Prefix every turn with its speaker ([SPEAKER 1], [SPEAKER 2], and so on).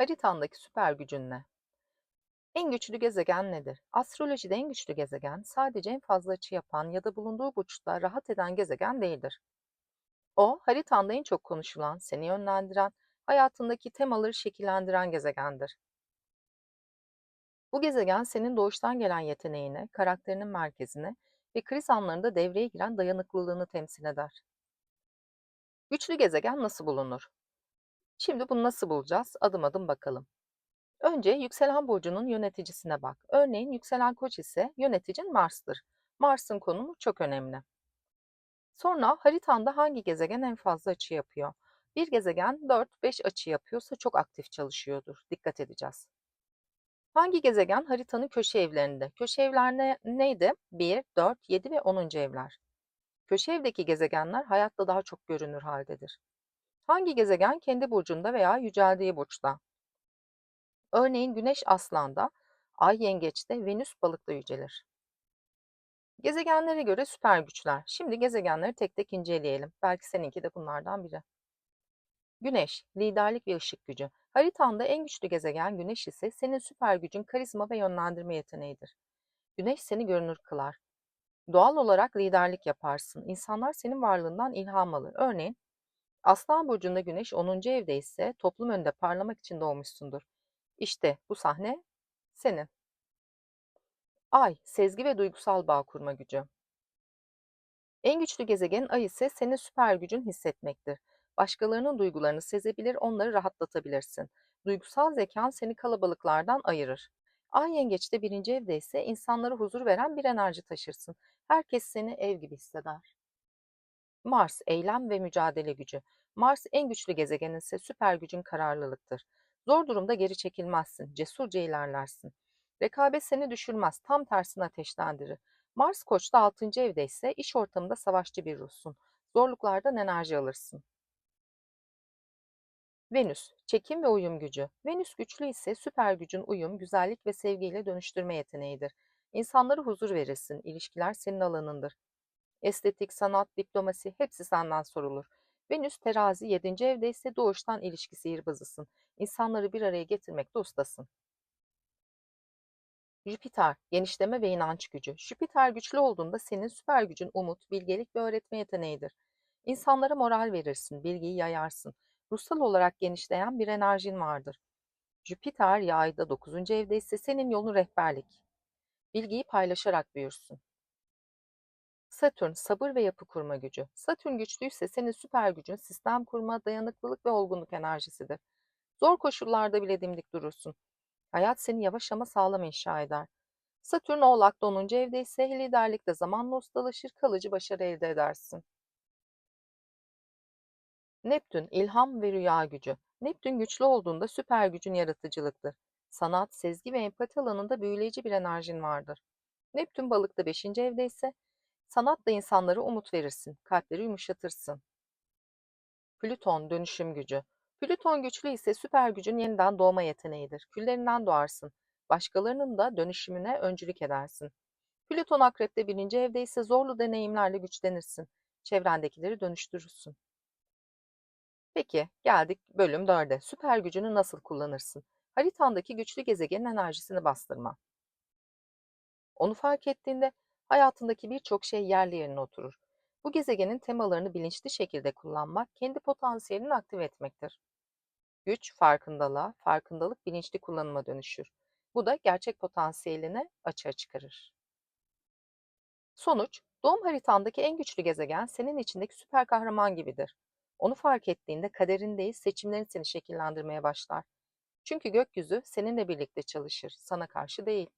[SPEAKER 1] Haritandaki süper gücün ne? En güçlü gezegen nedir? Astrolojide en güçlü gezegen sadece en fazla açı yapan ya da bulunduğu burçta rahat eden gezegen değildir. O, haritanda en çok konuşulan, seni yönlendiren, hayatındaki temaları şekillendiren gezegendir. Bu gezegen senin doğuştan gelen yeteneğine, karakterinin merkezine ve kriz anlarında devreye giren dayanıklılığını temsil eder. Güçlü gezegen nasıl bulunur? Şimdi bunu nasıl bulacağız? Adım adım bakalım. Önce yükselen burcunun yöneticisine bak. Örneğin yükselen koç ise yöneticin Mars'tır. Mars'ın konumu çok önemli. Sonra haritanda hangi gezegen en fazla açı yapıyor? Bir gezegen 4-5 açı yapıyorsa çok aktif çalışıyordur. Dikkat edeceğiz. Hangi gezegen haritanın köşe evlerinde? Köşe evler ne, neydi? 1, 4, 7 ve 10. evler. Köşe evdeki gezegenler hayatta daha çok görünür haldedir. Hangi gezegen kendi burcunda veya yüceldiği burçta? Örneğin Güneş Aslan'da, Ay Yengeç'te, Venüs Balık'ta yücelir. Gezegenlere göre süper güçler. Şimdi gezegenleri tek tek inceleyelim. Belki seninki de bunlardan biri. Güneş, liderlik ve ışık gücü. Haritanda en güçlü gezegen Güneş ise senin süper gücün karizma ve yönlendirme yeteneğidir. Güneş seni görünür kılar. Doğal olarak liderlik yaparsın. İnsanlar senin varlığından ilham alır. Örneğin Aslan burcunda Güneş 10. evde ise toplum önünde parlamak için doğmuşsundur. İşte bu sahne senin. Ay, sezgi ve duygusal bağ kurma gücü. En güçlü gezegenin Ay ise senin süper gücün hissetmektir. Başkalarının duygularını sezebilir, onları rahatlatabilirsin. Duygusal zekan seni kalabalıklardan ayırır. Ay yengeçte birinci evde ise insanlara huzur veren bir enerji taşırsın. Herkes seni ev gibi hisseder. Mars, eylem ve mücadele gücü. Mars en güçlü gezegenin ise süper gücün kararlılıktır. Zor durumda geri çekilmezsin, cesurca ilerlersin. Rekabet seni düşürmez, tam tersine ateşlendirir. Mars Koç'ta 6. evde ise iş ortamında savaşçı bir ruhsun. Zorluklardan enerji alırsın. Venüs, çekim ve uyum gücü. Venüs güçlü ise süper gücün uyum, güzellik ve sevgiyle dönüştürme yeteneğidir. İnsanlara huzur verirsin, ilişkiler senin alanındır. Estetik, sanat, diplomasi hepsi senden sorulur. Venüs terazi 7. evde ise doğuştan ilişki sihirbazısın. İnsanları bir araya getirmekte ustasın. Jüpiter, genişleme ve inanç gücü. Jüpiter güçlü olduğunda senin süper gücün umut, bilgelik ve öğretme yeteneğidir. İnsanlara moral verirsin, bilgiyi yayarsın. Ruhsal olarak genişleyen bir enerjin vardır. Jüpiter yayda 9. evde ise senin yolun rehberlik. Bilgiyi paylaşarak büyürsün. Satürn, sabır ve yapı kurma gücü. Satürn güçlüyse senin süper gücün sistem kurma, dayanıklılık ve olgunluk enerjisidir. Zor koşullarda bile dimdik durursun. Hayat seni yavaş ama sağlam inşa eder. Satürn Oğlak'ta 10. evde ise liderlikte zamanla ustalaşır, kalıcı başarı elde edersin. Neptün, ilham ve rüya gücü. Neptün güçlü olduğunda süper gücün yaratıcılıktır. Sanat, sezgi ve empati alanında büyüleyici bir enerjin vardır. Neptün balıkta 5. evde ise sanatla insanlara umut verirsin, kalpleri yumuşatırsın. Plüton, dönüşüm gücü. Plüton güçlü ise süper gücün yeniden doğma yeteneğidir. Küllerinden doğarsın. Başkalarının da dönüşümüne öncülük edersin. Plüton akrepte birinci evde ise zorlu deneyimlerle güçlenirsin. Çevrendekileri dönüştürürsün. Peki, geldik bölüm 4'e. Süper gücünü nasıl kullanırsın? Haritandaki güçlü gezegenin enerjisini bastırma. Onu fark ettiğinde hayatındaki birçok şey yerli yerine oturur. Bu gezegenin temalarını bilinçli şekilde kullanmak, kendi potansiyelini aktive etmektir. Güç, farkındalığa, farkındalık bilinçli kullanıma dönüşür. Bu da gerçek potansiyelini açığa çıkarır. Sonuç, doğum haritandaki en güçlü gezegen senin içindeki süper kahraman gibidir. Onu fark ettiğinde kaderin değil, seçimlerin seni şekillendirmeye başlar. Çünkü gökyüzü seninle birlikte çalışır, sana karşı değil.